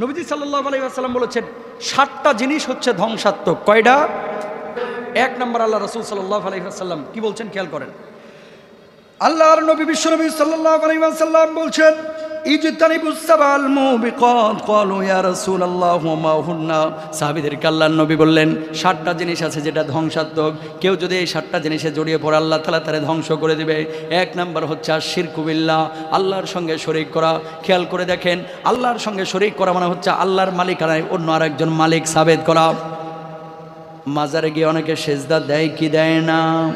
নবীজি সাল্লাহ আলাইসাল্লাম বলেছেন, সাতটা জিনিস হচ্ছে ধ্বংসাত্মক। কয়টা? এক নম্বর আল্লাহ রসুল সাল্লাহ আলাইসাল্লাম কি বলছেন? খেয়াল করেন। আল্লাহর নবী বিশ্বনবী সাল্লাল্লাহু আলাইহি ওয়াসাল্লাম বলছেন সাহাবীদেরকে আল্লাহর নবী বললেন, সাতটা জিনিস আছে যেটা ধ্বংসাত্মক। কেউ যদি এই সাতটা জিনিসে জড়িয়ে পড়ে, আল্লাহ তাআলা তারে ধ্বংস করে দিবে। এক নাম্বার হচ্ছে আশিরকু বিল্লাহ, আল্লাহর সঙ্গে শরীক করা। খেয়াল করে দেখেন, আল্লাহর সঙ্গে শরীক করা মানে হচ্ছে আল্লাহর মালিকানায় অন্য আরেকজন মালিক সাবেদ করা। মাজারে গিয়ে অনেকে সেজদা দেয় কি দেয় না?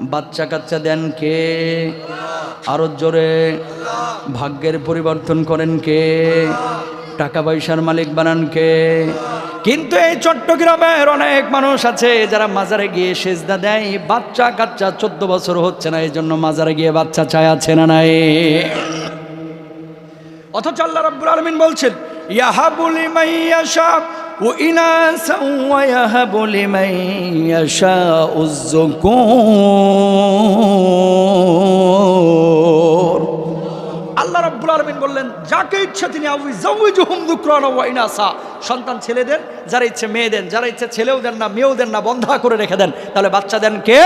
বাচ্চা কাচ্চা দেন কে? আরও জোরে। ভাগ্যের পরিবর্তন করেন কে? টাকা পয়সার মালিক বানান কে? কিন্তু এই চট্টগ্রামের অনেক মানুষ আছে যারা মাজারে গিয়ে সেজদা দেয়। বাচ্চা কাচ্চা চোদ্দ বছর হচ্ছে না এই জন্য মাজারে গিয়ে বাচ্চা চায়, আছে না নাই? অথচ আল্লাহ রাব্বুল আলামিন বলছেন ইয়াহাবুলি মাইয়াশা ও ইনাসা লিমান ইয়াশাউ যুকুর আল্লাহ রাব্বুল আলামিন বললেন, যাকে ইচ্ছা তিনি সন্তান ছেলে দেন যারা ইচ্ছে মেয়ে দেন, যারা ইচ্ছে ছেলেও দেন না, মেয়েও দেন না, বন্ধা করে রেখে দেন, তাহলে বাচ্চা দেন কে?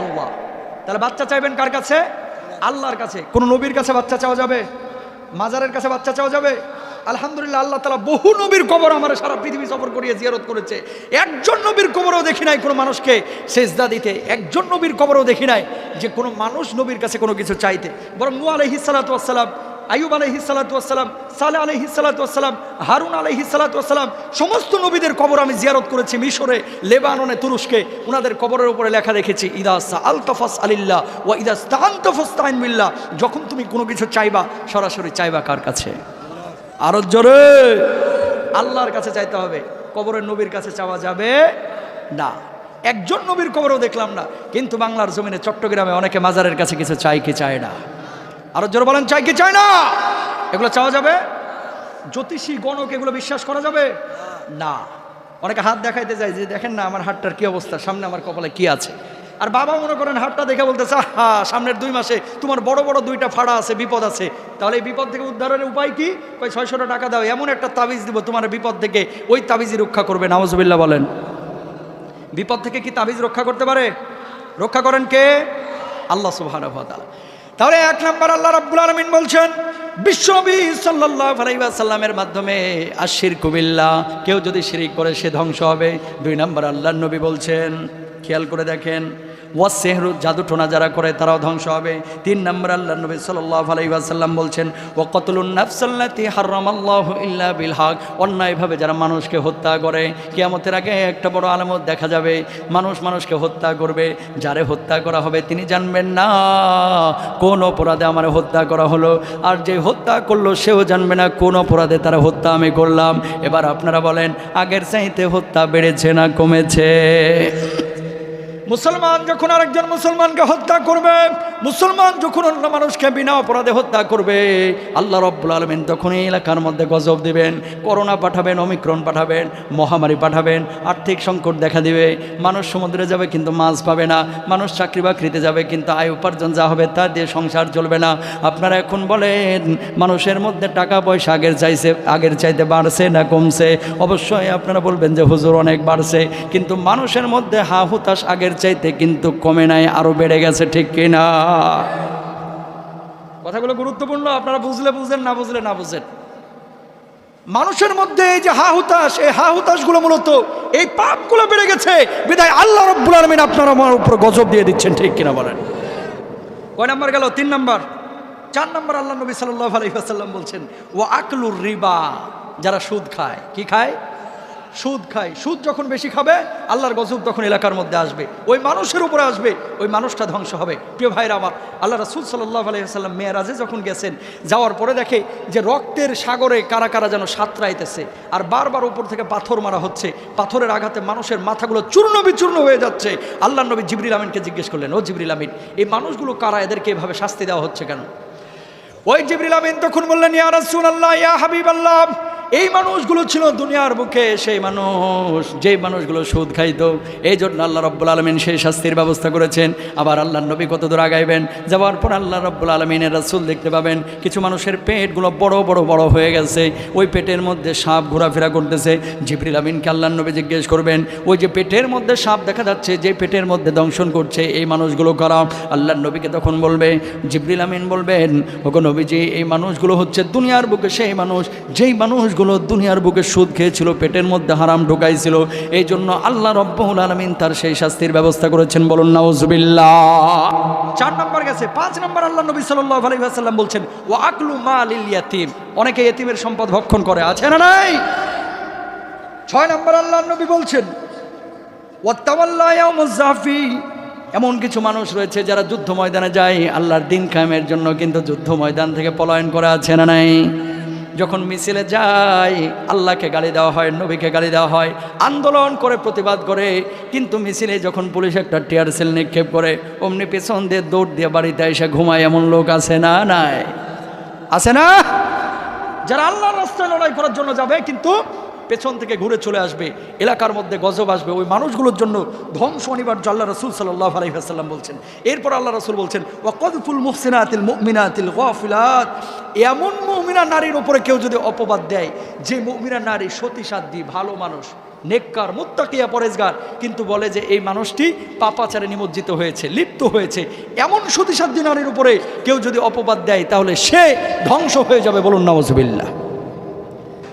আল্লাহ। তাহলে বাচ্চা চাইবেন কার কাছে? আল্লাহর কাছে। কোন নবীর কাছে বাচ্চা চাওয়া যাবে? মাজারের কাছে বাচ্চা চাওয়া যাবে? আলহামদুলিল্লাহ, আল্লাহ তালা বহু নবীর কবর আমার সারা পৃথিবী সফর করিয়ে জিয়ারত করেছে। একজন নবীর কবরও দেখি নাই কোনো মানুষকে সেজদা দিতে। একজন নবীর কবরও দেখি নাই যে কোনো মানুষ নবীর কাছে কোনো কিছু চাইতে। বরং নু আলহি সালাতাম আয়ুব আলহি সালাতাম সালে আলহি সালাতাম হারুন আলহি সালাতাম সমস্ত নবীদের কবর আমি জিয়ারত করেছি মিশরে, লেবাননে, তুরস্কে। ওনাদের কবরের উপরে লেখা রেখেছি ইদাসা আলতফাস আলিল্লাহ ও ইদাস তাহান্তফস্তাইন মিল্লা যখন তুমি কোনো কিছু চাইবা, সরাসরি চাইবা কার কাছে? আরও জোরে। আল্লাহর কাছে চাইতে হবে, কবরের নবীর কাছে চাওয়া যাবে না। একজন নবীর কবরও দেখলাম না, কিন্তু বাংলার জমিনে চট্টগ্রামে অনেকে মাজারের কাছে কিছু চাই কি চায় না। আরও জোরে বলেন চাই কি চায় না? এগুলো চাওয়া যাবে? জ্যোতিষী, গণক, এগুলো বিশ্বাস করা যাবে? না। অনেকে হাত দেখাইতে যায়, যে দেখেন না আমার হাতটার কি অবস্থা, সামনে আমার কপালে কি আছে? আর বাবা মনে করেন হাতটা দেখে বলতেছে হা সামনের দুই মাসে তোমার বড় বড় দুইটা ফাড়া আছে, বিপদ আছে। তাহলে এই বিপদ থেকে উদ্ধারের উপায় কি? কই ছয়শো টাকা দাও, এমন একটা তাবিজ দিব তোমার বিপদ থেকে, ওই তাবিজই রক্ষা করবে। নওয়াজবিল্লা বলেন। বিপদ থেকে কি তাবিজ রক্ষা করতে পারে? রক্ষা করেন কে? আল্লাহ ওয়া তাহলে এক নম্বর আল্লাহ রাব্বুল আলামিন বলছেন আলাইহি ওয়াসাল্লামের মাধ্যমে আশির কুবিল্লা কেউ যদি শিরিক করে সে ধ্বংস হবে। দুই নম্বর আল্লাহ নবী বলছেন, খেয়াল করে দেখেন ওয়া সেহরু জাদু টোনা যারা করে তারাও ধ্বংস হবে। তিন নম্বর আল্লাহ নবী সাল্লাল্লাহু আলাইহি ওয়াসাল্লাম বলছেন ও কতলুন নাফসাল্লাতি হারামাল্লাহু ইল্লা বিল হক। অন্যায়ভাবে যারা মানুষকে হত্যা করে, কিয়ামতের আগে একটা বড় আলামত দেখা যাবে, মানুষ মানুষকে হত্যা করবে। যারে হত্যা করা হবে তিনি জানবেন না, কোন অপরাধে আমার হত্যা করা হলো। আর যে হত্যা করল সেও জানবে না কোন অপরাধে তারা হত্যা আমি করলাম। এবার আপনারা বলেন, আগের চাইতে হত্যা বেড়েছে না কমেছে? মুসলমান যখন আরেকজন মুসলমানকে হত্যা করবে, মুসলমান যখন অন্য মানুষকে বিনা অপরাধে হত্যা করবে, আল্লাহ রব্বুল আলমিন তখন এই এলাকার মধ্যে গজব দিবেন, করোনা পাঠাবেন অমিক্রণ পাঠাবেন, মহামারী পাঠাবেন, আর্থিক সংকট দেখা দিবে, মানুষ সমুদ্রে যাবে কিন্তু মাছ পাবে না, মানুষ চাকরি বাকরিতে যাবে কিন্তু আয় উপার্জন যা হবে তা দিয়ে সংসার চলবে না। আপনারা এখন বলেন, মানুষের মধ্যে টাকা পয়সা আগের চাইছে, আগের চাইতে বাড়ছে না কমছে? অবশ্যই আপনারা বলবেন যে হুজুর অনেক বাড়ছে, কিন্তু মানুষের মধ্যে হা হুতাশ আগের চাইতে কিন্তু কমে নাই, আরও বেড়ে গেছে, ঠিক কিনা? কথাগুলো গুরুত্বপূর্ণ, আপনারা বুঝলে বুঝলেন না বুঝলে না বুঝেন। মানুষের মধ্যে এই যে হা হুতাশ এই হা হুতাশগুলো মূলত এই পাপগুলো বেড়ে গেছে। বিদায়, আল্লাহ রব্বুল আলমিন আপনার আমার উপর গজব দিয়ে দিচ্ছেন, ঠিক কিনা বলেন? কয় নাম্বার গেল? তিন নাম্বার। চার নাম্বার আল্লাহ নবী সাল্লাহ আলহিহাসাল্লাম বলছেন ও আকলুর রিবা যারা সুদ খায়, কি খায়? সুদ খায়। সুদ যখন বেশি খাবে, আল্লাহর গজব তখন এলাকার মধ্যে আসবে। ওই মানুষের উপরে আসবে, ওই মানুষটা ধ্বংস হবে। প্রিয় ভাইরা আমার, আল্লাহ রাসুল সাল্লাহ আলহিহাল্লাম মেয়েরাজে যখন গেছেন, যাওয়ার পরে দেখে যে রক্তের সাগরে কারা কারা যেন সাঁতরাইতেছে। আর বারবার উপর থেকে পাথর মারা হচ্ছে। পাথরের আঘাতে মানুষের মাথাগুলো চূর্ণ বিচূর্ণ হয়ে যাচ্ছে। আল্লাহ নবী জিবরিল আমিনকে জিজ্ঞেস করলেন, ও জিবরিল আমিন, এই মানুষগুলো কারা? এদেরকে এভাবে শাস্তি দেওয়া হচ্ছে কেন? ওই জিবরিল আমিন তখন বললেন, ইয়া রাসূলুল্লাহ, ইয়া হাবিবাল্লাহ এই মানুষগুলো ছিল দুনিয়ার বুকে, সেই মানুষ, যেই মানুষগুলো সুদ খাইতো। এই জন্য আল্লাহ রব্বুল আলমিন সেই শাস্তির ব্যবস্থা করেছেন। আবার আল্লাহ নবী কত দূর আগাইবেন? যাওয়ার পর আল্লাহ রব্বুল আলমিনের রাসুল দেখতে পাবেন, কিছু মানুষের পেটগুলো বড় বড় বড় হয়ে গেছে। ওই পেটের মধ্যে সাপ ঘোরাফেরা করতেছে। জিবরিল আমিনকে আল্লাহ নবী জিজ্ঞেস করবেন, ওই যে পেটের মধ্যে সাপ দেখা যাচ্ছে, যে পেটের মধ্যে দংশন করছে, এই মানুষগুলো কারা? আল্লাহ নবীকে তখন বলবে, জিবরিল আমিন বলবেন, ওগো নবীজি, এই মানুষগুলো হচ্ছে দুনিয়ার বুকে সেই মানুষ, যেই মানুষগুলো দুনিয়ার বুকে সুদ খেয়েছিল, পেটের মধ্যে হারাম ঢুকাইছিল। এই জন্য আল্লাহ রব্বুল আলমিন তার সেই শাস্তির ব্যবস্থা করেছেন, বলুন নাউজুবিল্লাহ। চার নম্বর গেছে, পাঁচ নম্বর আল্লাহ নবী সাল্লাহ বলছেন ও আকলু মা লিল ইয়াতিম। অনেকে এতিমের সম্পদ ভক্ষণ করে, আছে না নাই? ছয় নম্বর আল্লাহ নবী বলছেন এমন কিছু মানুষ রয়েছে যারা যুদ্ধ ময়দানে যায়, আল্লাহর দিন কায়েমের জন্য কিন্তু যুদ্ধ ময়দান থেকে পলায়ন করা, আছে না নাই? যখন মিছিলে যায় আল্লাহকে গালি দেওয়া হয়, নবীকে গালি দেওয়া হয়, আন্দোলন করে, প্রতিবাদ করে, কিন্তু মিছিলে যখন পুলিশ একটা টিয়ার সেল নিক্ষেপ করে, অমনি পেছন দিয়ে দৌড় দিয়ে বাড়িতে এসে ঘুমায়, এমন লোক আছে না নাই? আছে না? যারা আল্লাহর রাস্তায় লড়াই করার জন্য যাবে, কিন্তু পেছন থেকে ঘুরে চলে আসবে, এলাকার মধ্যে গজব আসবে। ওই মানুষগুলোর জন্য ধ্বংস অনিবার্য আল্লাহ রসুল সাল্লাহ আলহিহাসাল্লাম বলছেন। এরপর আল্লাহ রসুল বলছেন ওয়াকদফুল মুহসিনাতিল মুমিনাতিল গফিলাত। এমন মুমিনা নারীর ওপরে কেউ যদি অপবাদ দেয়, যে মুমিনা নারী সতী ভালো মানুষ, নেককার, মুত্তাকিয়া, পরেজগার, কিন্তু বলে যে এই মানুষটি পাপাচারে নিমজ্জিত হয়েছে, লিপ্ত হয়েছে, এমন সতীসাধ্যী নারীর উপরে কেউ যদি অপবাদ দেয়, তাহলে সে ধ্বংস হয়ে যাবে বলুন নওয়াজবিল্লা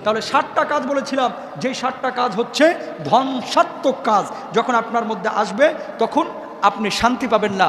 তাহলে ষাটটা কাজ বলেছিলাম যে ষাটটা কাজ হচ্ছে ধ্বংসাত্মক কাজ, যখন আপনার মধ্যে আসবে, তখন আপনি শান্তি পাবেন না।